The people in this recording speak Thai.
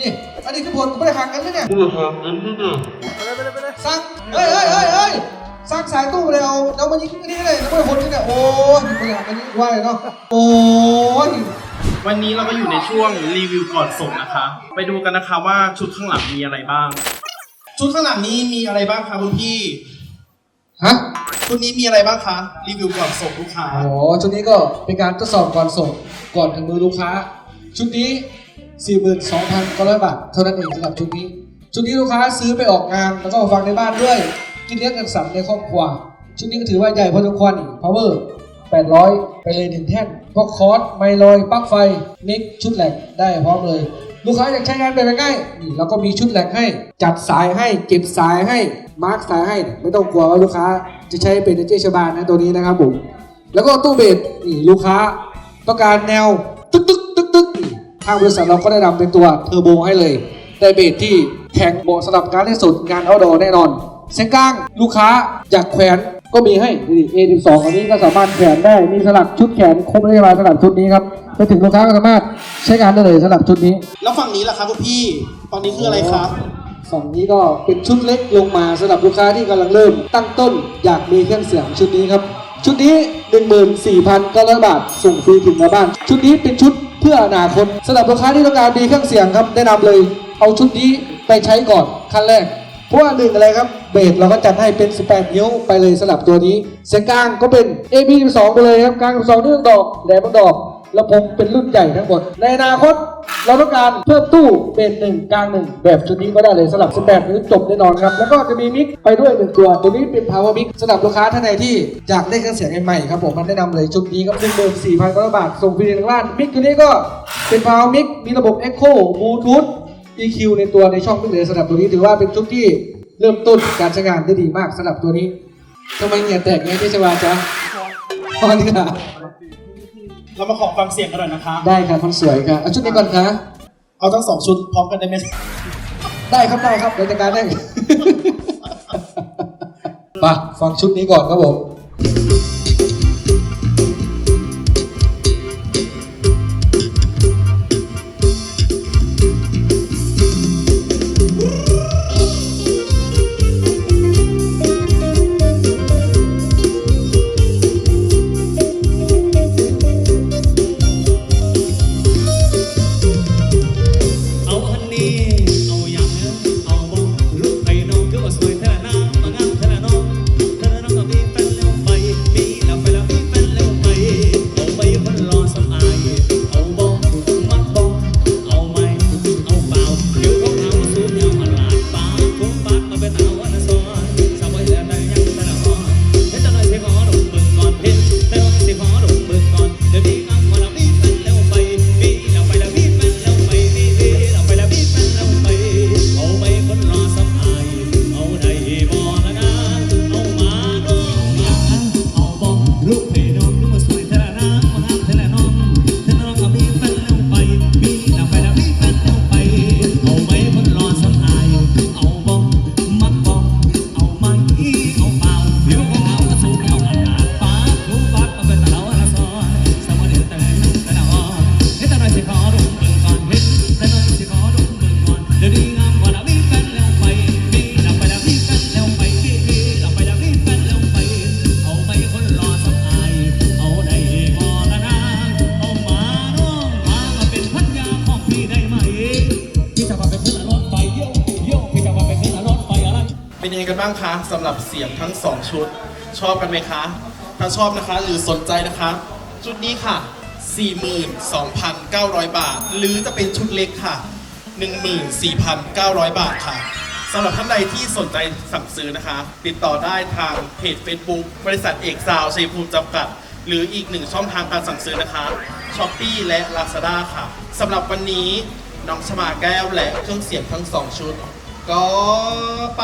นี่อันนี้คือบทไม่ได้ห่างกันเลยเนี่ย ไปเลยไปเลยไปเลยซักเฮ้ยเฮ้ยเฮ้ยเฮ้ยซักสายตู้เลยเอาแล้วมายิงที่นี่เลยแล้วไมันคนนี่เนี่ยโอ้ยมันอยากกันนี่ว่าเลยเนาะโอ้ยวันนี้เราก็อยู่ในช่วงรีวิวก่อนส่งนะคะ ไปดูกันนะคะว่าชุดข้างหลังมีอะไรบ้าง ชุดข้างหลังนี้มีอะไรบ้างคะคุณพี่ ฮะชุดนี้มีอะไรบ้างคะ รีวิวก่อนส่งลูกค้า โอ้ชุดนี้ก็เป็นการทดสอบก่อนส่งก่อนถึงมือลูกค้า ชุดนี้ 42,900 บาทเท่านั้นเองสำหรับชุดนี้ ชุดนี้ลูกค้าซื้อไปออกงานแล้วก็มาฟังในบ้านด้วย กินเลี้ยงกันสัมในครอบครัว ชุดนี้ก็ถือว่าใหญ่พอสมควร power 800 ไปเลยหนึ่งแท่นพวกคอร์สไมลอยปลั๊กไฟมิกชุดแหลกได้พร้อมเลย ลูกค้าอยากใช้งานแบบง่ายๆนี่เราก็มีชุดแหลกให้ จัดสายให้เก็บสายให้มาร์กสายให้ ไม่ต้องกลัวว่าลูกค้าจะใช้เป็นเจชบานนะตัวนี้นะครับผมแล้วก็ตู้เบสนี่ลูกค้าต้องการแนว ทางบริษัทเราก็ได้นำเป็นตัวเทอร์โบให้เลยได้เบสที่แข็งเหมาะสำหรับการเล่นสดงานเอาดอแน่นอน เส้นกลางลูกค้าอยากแขวนก็มีให้นี่ A12 อันนี้ก็สามารถแขวนได้มีสลักชุดแขนครบเลยมาสลักชุดนี้ครับไปถึงลูกค้าก็สามารถใช้งานได้เลยสลับชุดนี้ แล้วฝั่งนี้ล่ะคะคุณพี่ฝั่งนี้คืออะไรคะฝั่งนี้ก็เป็นชุดเล็กลงมาสำหรับลูกค้าที่กำลังเริ่ม ตั้งต้นอยากมีเครื่องเสียงชุดนี้ครับชุดนี้ 14,900 บาท ส่งฟรีถึงหน้าบ้าน ชุดนี้เป็นชุด เพื่ออนาคตสำหรับลูกค้าที่ต้องการมีเครื่องเสียงครับแนะนำเลยเอาชุดนี้ไปใช้ก่อนขั้นแรกเพราะว่าหนึ่งอะไรครับเบสเราก็จัดให้เป็น 18 นิ้วไปเลยสำหรับตัวนี้ เสียงกลางก็เป็น AB 12 ไปเลยครับกลาง12นิ้วดอกแหลมดอก ลำโพงเป็นรุ่นใหญ่ทั้งหมด ในอนาคตเราต้องการเพิ่มตู้เป็นหนึ่งกลางหนึ่งแบบชุดนี้ก็ได้เลยสำหรับ18นิ้จบแน่นอนครับ แล้วก็จะมีมิกไปด้วยหนึ่งตัว ตัวนี้เป็น power mic สำหรับลูกค้าท่านใดที่อยากได้เครื่องเสียงใหม่ๆครับผมมันแนะนำเลยชุดนี้ครับ14,900บาทส่งฟรีในบ้านมิกตัวนี้ก็เป็น power mic มีระบบ echo bluetooth EQ ในตัวในช่องไม่เหลือสำหรับตัวนี้ถือว่าเป็นชุดที่เริ่มต้นการใช้งานได้ดีมากสำหรับตัวนี้ทำไมเหงื่อแตกไงพี่ชวาจ๊ะพอดีค่ะ เรามาขอฟังเสียงกันหน่อยนะคะ ได้ครับคนสวยครับเอาชุดนี้ก่อนค่ะเอาทั้งสองชุดพร้อมกันได้ไหมได้ครับได้ครับเดี๋ยวจัดการได้มาฟังชุดนี้ก่อนครับผมางคะสำหรับเสียงทั้งสองชุด ชอบกันไหมคะ ถ้าชอบนะคะหรือสนใจนะคะ ชุดนี้ค่ะ 42,900 บาท หรือจะเป็นชุดเล็กค่ะ 14,900 บาทค่ะสำหรับท่านใดที่สนใจสั่งซื้อนะคะ ติดต่อได้ทางเพจ Facebook บริษัทเอกซาวชัยภูมิจำกัด หรืออีกหนึ่งช่องทางการสั่งซื้อนะคะ s h อ p e e และ Lazada ค่ะสำหรับวันนี้น้องชมาแก้วและเครื่องเสียงทั้งสองชุด ก็ไป